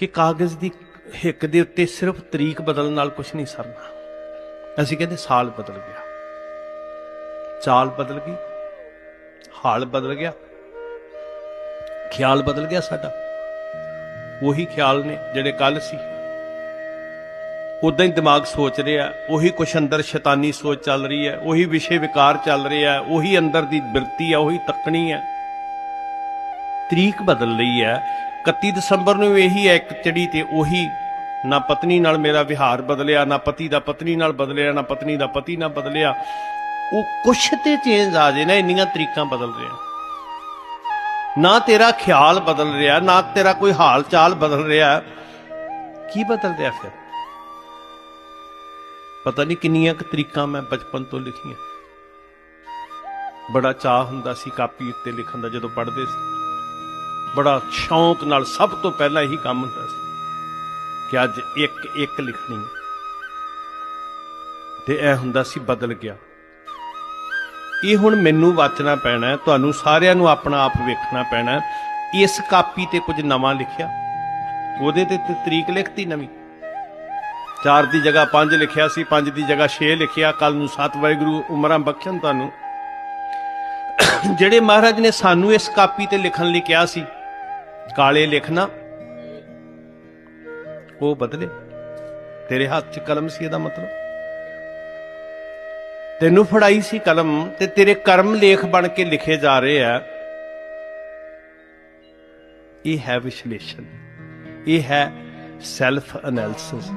ਕਿ ਕਾਗਜ਼ ਦੀ ਹਿੱਕ ਦੇ ਉੱਤੇ ਸਿਰਫ ਤਰੀਕ ਬਦਲਣ ਨਾਲ ਕੁਝ ਨਹੀਂ ਸਰਨਾ। ਅਸੀਂ ਕਹਿੰਦੇ ਸਾਲ ਬਦਲ ਗਿਆ। ਚਾਲ ਬਦਲ ਗਈ, ਹਾਲ ਬਦਲ ਗਿਆ, ਖਿਆਲ ਬਦਲ ਗਿਆ ਸਾਡਾ। ਉਹੀ ਖਿਆਲ ਨੇ ਜਿਹੜੇ ਕੱਲ ਸੀ। ਉਦਾਂ ਹੀ ਦਿਮਾਗ ਸੋਚ ਰਿਹਾ, ਉਹੀ ਕੁਛ ਅੰਦਰ ਸ਼ੈਤਾਨੀ ਸੋਚ ਚੱਲ ਰਹੀ ਹੈ, ਉਹੀ ਵਿਸ਼ੇ ਵਿਕਾਰ ਚੱਲ ਰਿਹਾ ਉਹੀ ਅੰਦਰ ਦੀ ਬਿਰਤੀ ਹੈ, ਉਹੀ ਤੱਕਣੀ ਹੈ। ਤਰੀਕ ਬਦਲ ਲਈ ਹੈ 31 ਦਸੰਬਰ ਨੂੰ ਇਹੀ ਹੈ, ਇੱਕ ਚੜੀ ਤੇ ਉਹੀ ਨਾ ਪਤਨੀ ਨਾਲ ਮੇਰਾ ਵਿਹਾਰ ਬਦਲਿਆ, ਨਾ ਪਤੀ ਦਾ ਪਤਨੀ ਨਾਲ ਬਦਲਿਆ, ਨਾ ਪਤਨੀ ਦਾ ਪਤੀ ਨਾਲ ਬਦਲਿਆ। ਉਹ ਕੁਛ ਤੇ ਚੇਂਜ ਆ ਜੇ ਨਾ, ਇੰਨੀਆਂ ਤਰੀਕਾਂ ਬਦਲ ਰਿਹਾ। ਨਾ ਤੇਰਾ ਖਿਆਲ ਬਦਲ ਰਿਹਾ, ਨਾ ਤੇਰਾ ਕੋਈ ਹਾਲ ਚਾਲ ਬਦਲ ਰਿਹਾ। ਕੀ ਬਦਲ ਰਿਹਾ ਫਿਰ? ਪਤਾ ਨਹੀਂ ਕਿੰਨੀਆਂ ਕੁ ਤਰੀਕਾਂ ਮੈਂ ਬਚਪਨ ਤੋਂ ਲਿਖੀਆਂ। ਬੜਾ ਚਾਹ ਹੁੰਦਾ ਸੀ ਕਾਪੀ ਉੱਤੇ ਲਿਖਣ ਦਾ, ਜਦੋਂ ਪੜ੍ਹਦੇ ਸੀ। ਬੜਾ ਸ਼ੌਂਕ ਨਾਲ ਸਭ ਤੋਂ ਪਹਿਲਾਂ ਇਹੀ ਕੰਮ ਹੁੰਦਾ ਸੀ ਕਿ ਅੱਜ ਇੱਕ ਇੱਕ ਲਿਖਣੀ ਤੇ ਇਹ ਹੁੰਦਾ ਸੀ ਬਦਲ ਗਿਆ। ਇਹ ਹੁਣ ਮੈਨੂੰ ਵਾਚਣਾ ਪੈਣਾ ਤੁਹਾਨੂੰ ਸਾਰਿਆਂ ਨੂੰ ਆਪਣਾ ਆਪ ਵੇਖਣਾ ਪੈਣਾ ਇਸ ਕਾਪੀ ਤੇ ਕੁਝ ਨਵਾਂ ਲਿਖਿਆ। ਉਹਦੇ ਤੇ ਤਰੀਕ ਲਿਖਤੀ ਨਵੀਂ। ਚਾਰ ਦੀ ਜਗ੍ਹਾ ਪੰਜ ਲਿਖਿਆ ਸੀ, ਪੰਜ ਦੀ ਜਗ੍ਹਾ 6 ਲਿਖਿਆ। ਕੱਲ ਨੂੰ ਸੱਤ ਵਾਹਿਗੁਰੂ ਉਮਰਾਂ ਬਖਸ਼ਣ ਤੁਹਾਨੂੰ। ਜਿਹੜੇ ਮਹਾਰਾਜ ਨੇ ਸਾਨੂੰ ਇਸ ਕਾਪੀ ਤੇ ਲਿਖਣ ਲਈ ਕਿਹਾ ਸੀ ਕਾਲੇ ਲਿਖਣਾ। ਉਹ ਬਦਲੇ। ਤੇਰੇ ਹੱਥ 'ਚ ਕਲਮ ਸੀ ਇਹਦਾ ਮਤਲਬ। ਤੈਨੂੰ ਫੜਾਈ ਸੀ ਕਲਮ ਤੇ ਤੇਰੇ ਕਰਮ ਲੇਖ ਬਣ ਕੇ ਲਿਖੇ ਜਾ ਰਹੇ ਆ। ਇਹ ਹੈ ਵਿਸ਼ਲੇਸ਼ਣ। ਇਹ ਹੈ ਸੈਲਫ ਐਨਾਲਿਸਿਸ